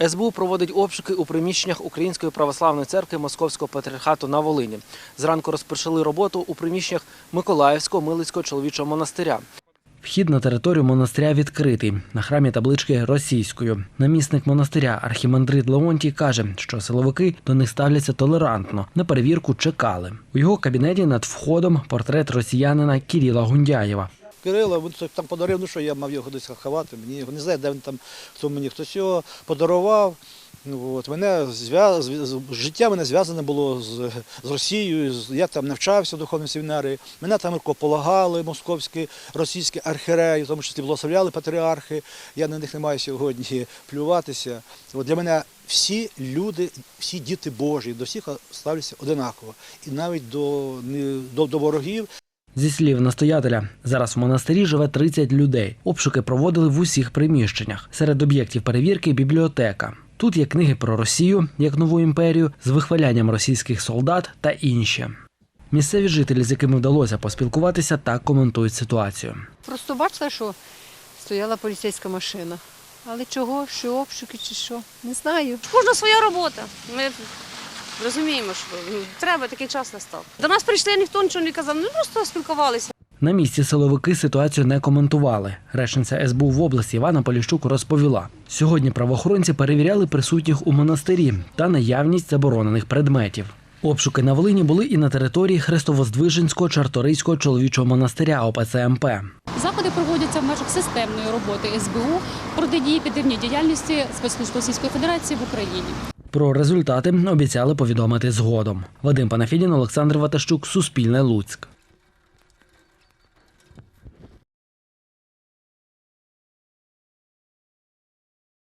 СБУ проводить обшуки у приміщеннях Української православної церкви Московського патріархату на Волині. Зранку розпочали роботу у приміщеннях Миколаївського Милицького чоловічого монастиря. Вхід на територію монастиря відкритий. На храмі таблички російською. Намісник монастиря архімандрит Леонтій каже, що силовики до них ставляться толерантно. На перевірку чекали. У його кабінеті над входом портрет росіянина Кіріла Гундяєва. Кирила, він це там подарив, ну що я мав його десь ховати, мені його не знаю, де він там, хто мені хтось його подарував. От, мене зв'яз... життя мене зв'язане було з, з Росією, з- я там навчався в духовній семінарії, мене там рукополагали московські, російські архіреї, тому числі благословляли патріархи, я на них не маю сьогодні плюватися. От, для мене всі люди, всі діти Божі, до всіх ставляться одинаково. І навіть до, до, до ворогів, Зі слів настоятеля, зараз в монастирі живе 30 людей. Обшуки проводили в усіх приміщеннях. Серед об'єктів перевірки бібліотека. Тут є книги про Росію як нову імперію з вихвалянням російських солдат та інші. Місцеві жителі, з якими вдалося поспілкуватися, так коментують ситуацію. Просто бачила, що стояла поліцейська машина. Але чого, що обшуки чи що? Не знаю. Кожна своя робота. Ми розуміємо, що ну, треба такий час настав. До нас прийшли, ніхто нічого не казав, ми просто спілкувалися. На місці силовики ситуацію не коментували. Речниця СБУ в області Івана Поліщук розповіла: сьогодні правоохоронці перевіряли присутніх у монастирі та наявність заборонених предметів. Обшуки на Волині були і на території Хрестовоздвиженського Чарторийського чоловічого монастиря ОПЦ МП. Заходи проводяться в межах системної роботи СБУ протидії підривній діяльності спецслужб Російської Федерації в Україні. Про результати обіцяли повідомити згодом. Вадим Панафідін, Олександр Ватащук, Суспільне Луцьк.